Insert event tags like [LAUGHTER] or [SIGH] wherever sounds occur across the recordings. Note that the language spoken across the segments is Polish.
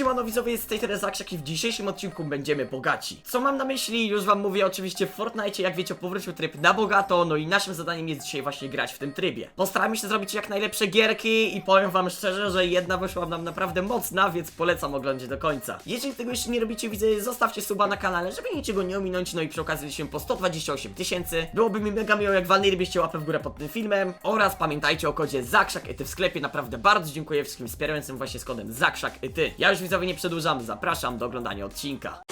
Siemano widzowie, z tej Terezakrzak i w dzisiejszym odcinku będziemy bogaci. Co mam na myśli? Już wam mówię oczywiście w Fortnite, jak wiecie, powrócił tryb na bogato, no i naszym zadaniem jest dzisiaj właśnie grać w tym trybie. Postaramy się zrobić jak najlepsze gierki i powiem wam szczerze, że jedna wyszła nam naprawdę mocna, więc polecam oglądać do końca. Jeżeli tego jeszcze nie robicie, widzę, zostawcie suba na kanale, żeby niczego nie ominąć, no i przy okazji się po 128 tysięcy. Byłoby mi mega miło, jak walnęlibyście łapę w górę pod tym filmem oraz pamiętajcie o kodzie ZAKRZAK w sklepie, naprawdę bardzo dziękuję wszystkim wspierającym właśnie z kodem ZAKRZAK Ja już widzowie nie przedłużam, zapraszam do oglądania odcinka.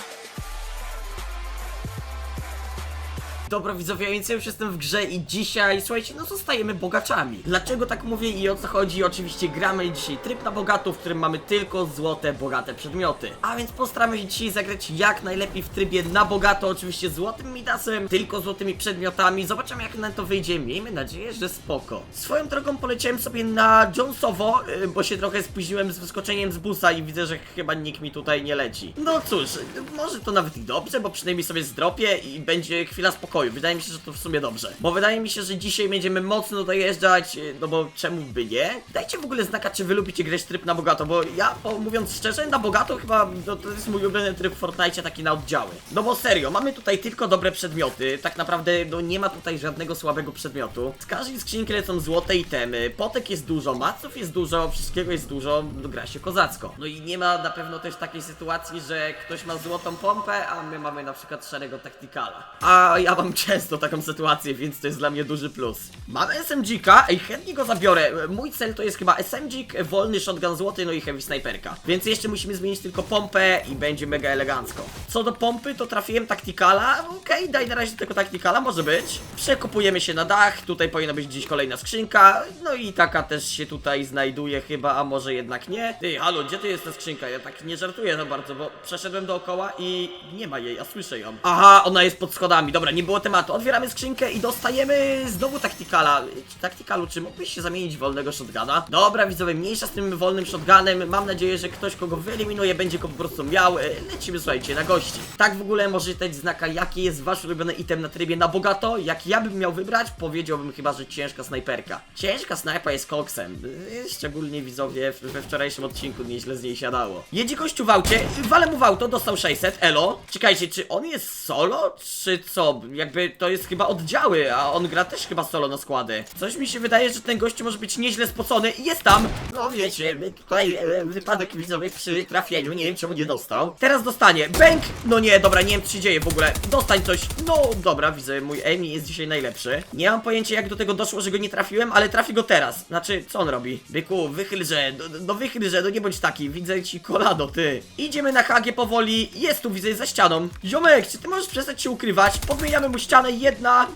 Dobra widzowie, więc ja już jestem w grze i dzisiaj, słuchajcie, no zostajemy bogaczami. Dlaczego tak mówię i o co chodzi? Oczywiście gramy dzisiaj tryb na bogato, w którym mamy tylko złote, bogate przedmioty. A więc postaramy się dzisiaj zagrać jak najlepiej w trybie na bogato, oczywiście złotym midasem, tylko złotymi przedmiotami. Zobaczymy jak nam to wyjdzie, miejmy nadzieję, że spoko. Swoją drogą poleciałem sobie na Jonesowo, yy, bo się trochę spóźniłem z wyskoczeniem z busa i widzę, że chyba nikt mi tutaj nie leci. No cóż, może to nawet i dobrze, bo przynajmniej sobie zdropię i będzie chwila spokoju. Wydaje mi się, że to w sumie dobrze. Bo wydaje mi się, że dzisiaj będziemy mocno dojeżdżać, yy, no bo czemu by nie? Dajcie w ogóle znaka, czy wy lubicie grać tryb na bogato, bo ja, po, mówiąc szczerze, na bogato chyba no, to jest mój ulubiony tryb w Fortnite taki na oddziały. No bo serio, mamy tutaj tylko dobre przedmioty, tak naprawdę no nie ma tutaj żadnego słabego przedmiotu. Z każdej skrzynki lecą złote itemy, potek jest dużo, maców jest dużo, wszystkiego jest dużo, no, gra się kozacko. No i nie ma na pewno też takiej sytuacji, że ktoś ma złotą pompę, a my mamy na przykład szarego taktykala. A ja mam często taką sytuację, więc to jest dla mnie duży plus. Mamy SMG-ka, ej chętnie go zabiorę. Mój cel to jest chyba SMG, wolny shotgun złoty, no i heavy snajperka. Więc jeszcze musimy zmienić tylko pompę i będzie mega elegancko. Co do pompy, to trafiłem taktykala. Okej, daj na razie tego taktykala, może być. Przekupujemy się na dach, tutaj powinna być gdzieś kolejna skrzynka. No i taka też się tutaj znajduje chyba, a może jednak nie. Ty, halo, gdzie ty jest ta skrzynka? Ja tak nie żartuję za bardzo, bo przeszedłem dookoła i nie ma jej, a słyszę ją. Aha, ona jest pod schodami. Dobra, nie było tematu. Otwieramy skrzynkę i dostajemy znowu taktykala. Taktykalu, czy mógłbyś się zamienić w wolnego shotguna? Dobra, widzowie, mniejsza z tym wolnym shotgunem. Mam nadzieję, że ktoś, kogo wyeliminuje, będzie go po prostu miał. E, Lecimy, słuchajcie, na gości. Tak w ogóle możecie dać znaka, jaki jest wasz ulubiony item na trybie na bogato. Jak ja bym miał wybrać, powiedziałbym chyba, że ciężka snajperka. Ciężka snajpa jest koksem. E, Szczególnie widzowie we wczorajszym odcinku nieźle z niej siadało. Jedzie gościu w aucie, walę mu w auto, dostał 600, elo. Czekajcie, czy on jest solo, czy co? Jakby to jest chyba oddziały, a on gra też chyba solo na składy. Coś mi się wydaje, że ten gościu może być nieźle spocony i jest tam. No wiecie, tutaj e, wypadek widzowie przy trafieniu, nie wiem czemu nie dostał. Teraz dostanie. Bęk! No nie, dobra, nie wiem co się dzieje w ogóle. Dostań coś. No dobra, widzę, mój aim jest dzisiaj najlepszy. Nie mam pojęcia jak do tego doszło, że go nie trafiłem, ale trafi go teraz. Znaczy, co on robi? Byku, wychylże, no, no wychylże, no nie bądź taki, widzę ci kolano, ty. Idziemy na HG powoli, jest tu, widzę, za ścianą. Ziomek, czy ty możesz przestać się ukrywać? Podmieniamy mu ścianę, jedna,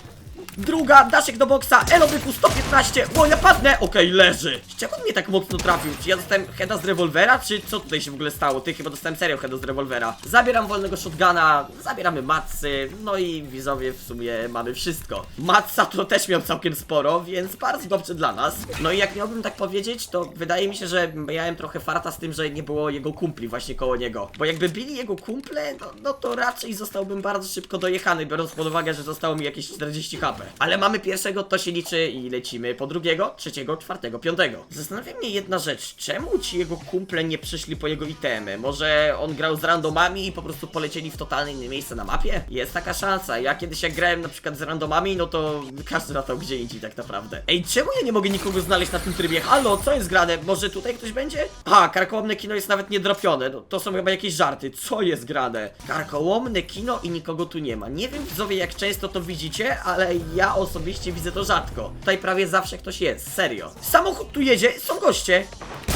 Druga, daszek do boksa, elo byku 115, o ja padnę, okej, leży. Z czego on mnie tak mocno trafił? Czy ja dostałem heada z rewolwera, czy co tutaj się w ogóle stało? Ty chyba dostałem serio heada z rewolwera. Zabieram wolnego shotguna, zabieramy matsy, no i widzowie w sumie mamy wszystko. Matsa to też miał całkiem sporo, więc bardzo dobrze dla nas. No i jak miałbym tak powiedzieć, to wydaje mi się, że miałem trochę farta z tym, że nie było jego kumpli właśnie koło niego. Bo jakby byli jego kumple, no, no to raczej zostałbym bardzo szybko dojechany, biorąc pod uwagę, że zostało mi jakieś 40 HP ale mamy pierwszego, to się liczy i lecimy po drugiego, trzeciego, czwartego, piątego. Zastanawia mnie jedna rzecz, czemu ci jego kumple nie przyszli po jego itemy? Może on grał z randomami i po prostu polecieli w totalne inne miejsce na mapie? Jest taka szansa. Ja kiedyś jak grałem na przykład z randomami, no to każdy latał gdzie indziej tak naprawdę. Ej, czemu ja nie mogę nikogo znaleźć na tym trybie? Halo, co jest grane? Może tutaj ktoś będzie? A, karkołomne kino jest nawet niedropione. No, to są chyba jakieś żarty. Co jest grane? Karkołomne kino i nikogo tu nie ma. Nie wiem widzowie jak często to widzicie, ale ja osobiście widzę to rzadko. Tutaj prawie zawsze ktoś jest, serio. Samochód tu jedzie, są goście.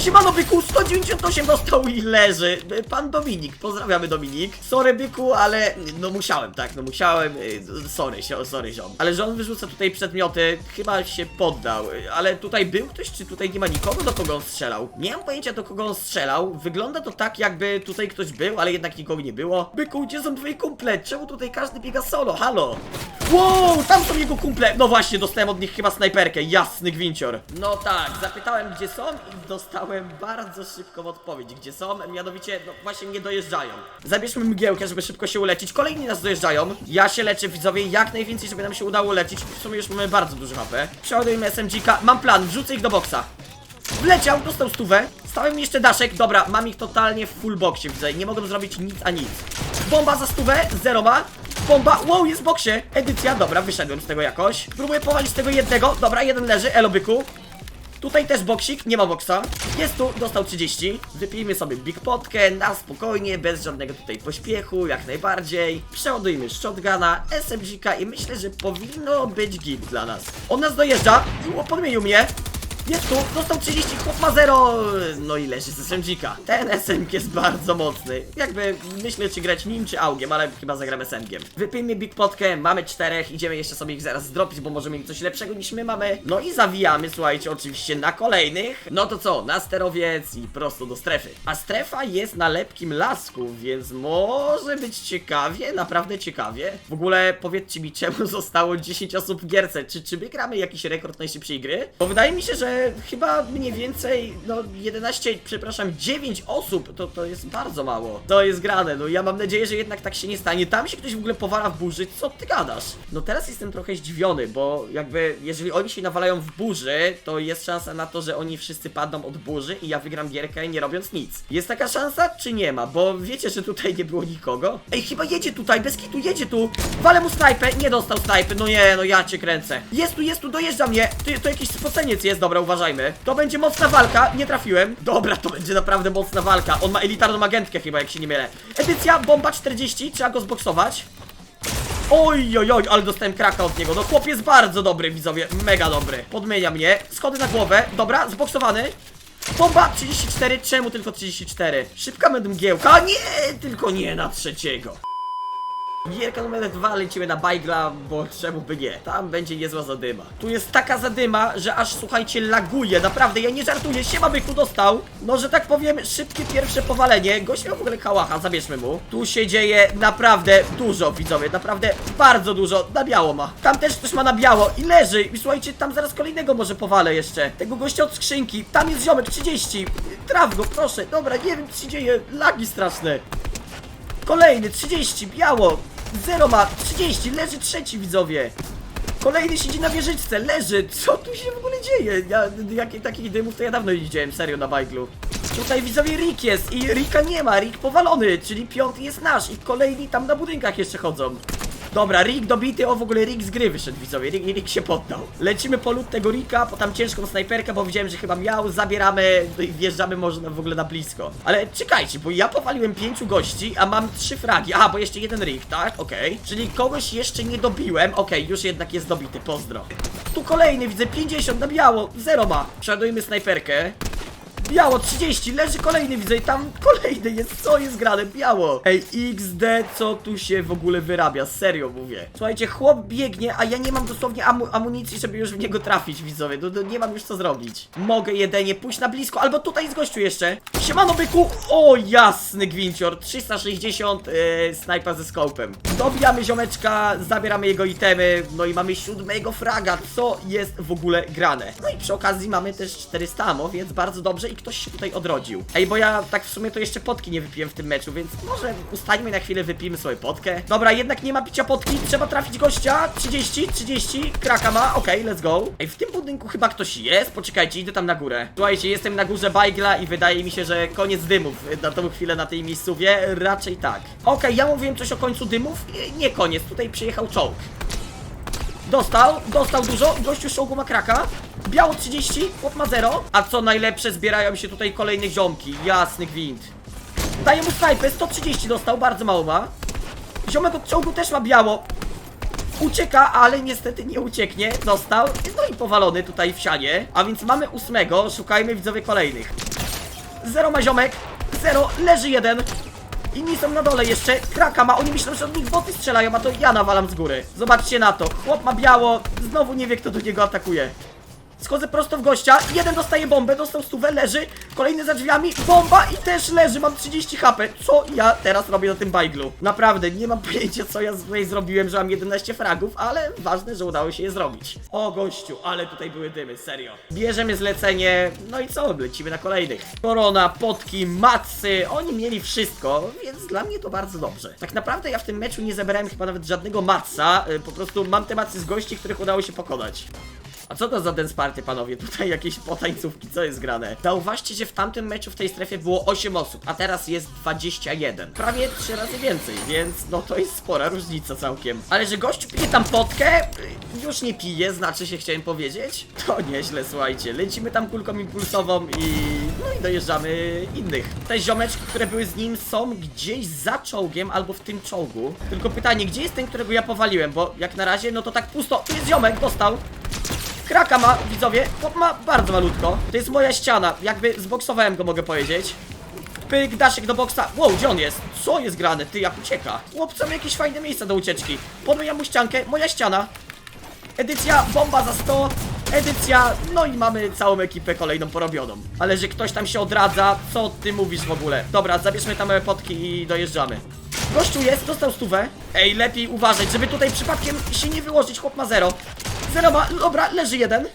Siemano byku, 198 dostał i leży. Pan Dominik, pozdrawiamy Dominik. Sorry byku, ale no musiałem, tak, no musiałem. y, Sorry, sorry ziom. Ale że on wyrzuca tutaj przedmioty, chyba się poddał. Ale tutaj był ktoś, czy tutaj nie ma nikogo, do kogo on strzelał? Nie mam pojęcia, do kogo on strzelał. Wygląda to tak, jakby tutaj ktoś był, ale jednak nikogo nie było. Byku, gdzie są twoi kumple? Czemu tutaj każdy biega solo? Halo? Wow, tam są jego kumple! No właśnie, dostałem od nich chyba snajperkę, jasny gwincior. No tak, zapytałem gdzie są i dostałem bardzo szybką odpowiedź. Gdzie są? Mianowicie, no właśnie nie dojeżdżają. Zabierzmy mgiełkę, żeby szybko się uleczyć. Kolejni nas dojeżdżają. Ja się leczę, widzowie, jak najwięcej, żeby nam się udało lecieć. W sumie już mamy bardzo dużo HP. Przeładujmy SMG-ka. Mam plan, wrzucę ich do boksa. Wleciał, dostał stówę. Zostałem mi jeszcze daszek. Dobra, mam ich totalnie w full boxie, widzę. Nie mogą zrobić nic a nic. Bomba za stówę, zero ma. Bomba, wow, jest w boksie. Edycja, dobra, wyszedłem z tego jakoś. Próbuję powalić tego jednego. Dobra, jeden leży, elo byku. Tutaj też boksik, nie ma boksa. Jest tu, dostał 30. Wypijmy sobie Big Potkę na spokojnie, bez żadnego tutaj pośpiechu, jak najbardziej. Przeładujmy shotguna, SMG-ka i myślę, że powinno być git dla nas. On nas dojeżdża i podmienił mnie. Jest tu, dostał 30, chłop ma 0. No i leży z SMG-ka. Ten SMG jest bardzo mocny. Jakby myślę, czy grać nim, czy augiem, ale chyba zagram SMG-iem. Wypijmy Big Potkę, mamy czterech, idziemy jeszcze sobie ich zaraz zdropić, bo możemy mieć coś lepszego niż my mamy. No i zawijamy, słuchajcie, oczywiście na kolejnych. No to co, na sterowiec i prosto do strefy. A strefa jest na lepkim lasku, więc może być ciekawie, naprawdę ciekawie. W ogóle powiedzcie mi, [LAUGHS] czemu zostało 10 osób w gierce? Czy, czy my gramy jakiś rekord najszybszej gry? Bo wydaje mi się, że chyba mniej więcej, no 11, przepraszam, 9 osób, to, to jest bardzo mało. To jest grane, no ja mam nadzieję, że jednak tak się nie stanie. Tam się ktoś w ogóle powala w burzy, co ty gadasz? No teraz jestem trochę zdziwiony, bo jakby, jeżeli oni się nawalają w burzy, to jest szansa na to, że oni wszyscy padną od burzy i ja wygram gierkę nie robiąc nic. Jest taka szansa, czy nie ma? Bo wiecie, że tutaj nie było nikogo? Ej, chyba jedzie tutaj, bez kitu, jedzie tu! Walę mu snajpę, nie dostał snajpy, no nie, no ja cię kręcę. Jest tu, jest tu, dojeżdża mnie! To, to jakiś spoceniec jest, dobra, uważajmy. To będzie mocna walka, nie trafiłem. Dobra, to będzie naprawdę mocna walka. On ma elitarną agentkę chyba, jak się nie mylę. Edycja, bomba 40, trzeba go zboksować. Oj, oj, oj, ale dostałem kraka od niego. No chłop jest bardzo dobry, widzowie, mega dobry. Podmienia mnie, schody na głowę, dobra, zboksowany. Bomba 34, czemu tylko 34? Szybka mgiełka, nie, tylko nie na trzeciego. Gierka numer dwa lecimy na Bajgla, bo czemu by nie? Tam będzie niezła zadyma. Tu jest taka zadyma, że aż słuchajcie laguje, naprawdę, ja nie żartuję, siema byku dostał. No, że tak powiem, szybkie pierwsze powalenie. Gość miał w ogóle kałacha, zabierzmy mu. Tu się dzieje naprawdę dużo, widzowie, naprawdę bardzo dużo. Na biało ma. Tam też ktoś ma na biało i leży. I słuchajcie, tam zaraz kolejnego może powalę jeszcze. Tego gościa od skrzynki. Tam jest ziomek, 30. Traf go, proszę. Dobra, nie wiem, co się dzieje. Lagi straszne. Kolejny, 30, biało. Zero ma, 30, leży trzeci widzowie. Kolejny siedzi na wieżyczce, leży. Co tu się w ogóle dzieje? Ja jakie, takich dymów to ja dawno nie widziałem, serio na bajglu. Tutaj widzowie Rick jest i Rika nie ma, Rick powalony, czyli piąty jest nasz i kolejni tam na budynkach jeszcze chodzą. Dobra, Rick dobity, o w ogóle Rick z gry wyszedł widzowie, Rick, Rick się poddał. Lecimy po lód tego Ricka, po tam ciężką snajperkę, bo widziałem, że chyba miał, zabieramy no i wjeżdżamy może na, w ogóle na blisko. Ale czekajcie, bo ja powaliłem pięciu gości, a mam trzy fragi. Aha, bo jeszcze jeden Rick, tak? Okej. Czyli kogoś jeszcze nie dobiłem. Okej, już jednak jest dobity, pozdro. Tu kolejny, widzę 50 na biało, zero ma. Przeładujmy snajperkę. Biało 30, leży kolejny, widzę i tam kolejny jest, co jest grane, biało. Ej, XD, co tu się w ogóle wyrabia, serio mówię. Słuchajcie, chłop biegnie, a ja nie mam dosłownie amu amunicji, żeby już w niego trafić, widzowie. No, no, Nie mam już co zrobić. Mogę jedynie pójść na blisko, albo tutaj jest gościu jeszcze. Siemano byku, o jasny gwincior 360, yy, snajpa ze skopem. Dobijamy ziomeczka, zabieramy jego itemy No i mamy siódmego fraga, co jest w ogóle grane? No i przy okazji mamy też 400 amo, więc bardzo dobrze ktoś się tutaj odrodził. Ej, bo ja tak w sumie to jeszcze potki nie wypiłem w tym meczu, więc może ustańmy na chwilę, wypijmy sobie potkę. Dobra, jednak nie ma picia potki, trzeba trafić gościa. 30, 30, kraka ma, okej, let's go. Ej, w tym budynku chyba ktoś jest, poczekajcie, idę tam na górę. Słuchajcie, jestem na górze Bajgla i wydaje mi się, że koniec dymów na tą chwilę na tej miejscówie, raczej tak. Okej, ja mówiłem coś o końcu dymów, nie koniec, tutaj przyjechał czołg. Dostał, dostał dużo, gościu czołgu ma kraka Biało 30, chłop ma 0 A co najlepsze, zbierają się tutaj kolejne ziomki. Jasny gwint. Daję mu snajpę, 130 dostał, bardzo mało ma. Ziomek od czołgu też ma biało. Ucieka, ale niestety nie ucieknie. Dostał, no i powalony tutaj w sianie. A więc mamy ósmego, szukajmy widzowie kolejnych. Zero ma ziomek, zero, leży jeden. Inni są na dole jeszcze, kraka ma, oni myślą, że od nich boty strzelają, a to ja nawalam z góry. Zobaczcie na to, chłop ma biało, znowu nie wie kto do niego atakuje Schodzę prosto w gościa, jeden dostaje bombę, dostał stówę, leży Kolejny za drzwiami, bomba i też leży, mam 30 HP. Co ja teraz robię na tym bajglu? Naprawdę, nie mam pojęcia co ja tutaj zrobiłem, że mam 11 fragów Ale ważne, że udało się je zrobić. O gościu, ale tutaj były dymy, serio. Bierzemy zlecenie, no i co, lecimy na kolejnych. Korona, potki, macy, oni mieli wszystko Więc dla mnie to bardzo dobrze. Tak naprawdę ja w tym meczu nie zebrałem chyba nawet żadnego maca y, Po prostu mam te macy z gości, których udało się pokonać A co to za dance party, panowie? Tutaj jakieś potańcówki, co jest grane? Zauważcie, że w tamtym meczu w tej strefie było 8 osób, a teraz jest 21. Prawie 3 razy więcej, więc no to jest spora różnica całkiem. Ale że gościu pije tam potkę, y, już nie pije, znaczy się chciałem powiedzieć. To nieźle, słuchajcie. Lecimy tam kulką impulsową i... no i dojeżdżamy innych. Te ziomeczki, które były z nim są gdzieś za czołgiem albo w tym czołgu. Tylko pytanie, gdzie jest ten, którego ja powaliłem? Bo jak na razie, no to tak pusto. Tu jest ziomek, dostał. Kraka ma, widzowie, chłop ma bardzo malutko. To jest moja ściana, jakby zboksowałem go, mogę powiedzieć. Pyk, daszek do boksa. Wow, gdzie on jest? Co jest grane? Ty, jak ucieka? Chłopca ma jakieś fajne miejsca do ucieczki. Podmyjam mu ściankę, moja ściana. Edycja bomba za 100. Edycja, no i mamy całą ekipę kolejną porobioną. Ale że ktoś tam się odradza, co ty mówisz w ogóle? Dobra, zabierzmy tam potki i dojeżdżamy. Gościu jest, dostał stówę. Ej, lepiej uważać, żeby tutaj przypadkiem się nie wyłożyć, chłop ma zero. Zero ma, dobra, leży jeden.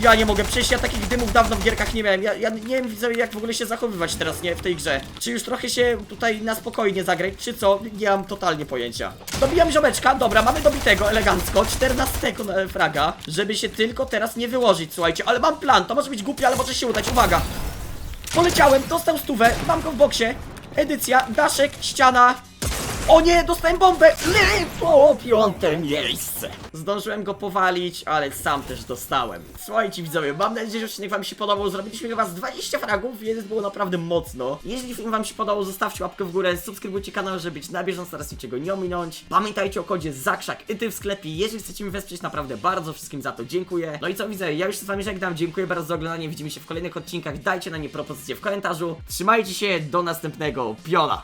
Ja nie mogę, przecież ja takich dymów dawno w gierkach nie miałem. Ja, ja nie wiem, widzę, jak w ogóle się zachowywać teraz, nie, w tej grze. Czy już trochę się tutaj na spokojnie zagrać, czy co? Nie mam totalnie pojęcia. Dobijam ziomeczka, dobra, mamy dobitego, elegancko, 14 na- fraga, żeby się tylko teraz nie wyłożyć, słuchajcie, ale mam plan, to może być głupie, ale może się udać, uwaga. Poleciałem, dostał stówę, mam go w boksie. Edycja, daszek, ściana. O nie, dostałem bombę! Lecło, piąte miejsce! Zdążyłem go powalić, ale sam też dostałem. Słuchajcie widzowie, mam nadzieję, że odcinek wam się podobał. Zrobiliśmy chyba z 20 fragów, więc było naprawdę mocno. Jeśli film wam się podobał, zostawcie łapkę w górę, subskrybujcie kanał, żeby być na bieżąco, starajcie czego nie ominąć. Pamiętajcie o kodzie ZAKRZAK i ty w sklepie, jeżeli chcecie mi wesprzeć, naprawdę bardzo wszystkim za to dziękuję. No i co widzę, ja już się z wami żegnam, dziękuję bardzo za oglądanie, widzimy się w kolejnych odcinkach, dajcie na nie propozycje w komentarzu. Trzymajcie się, do następnego, piola!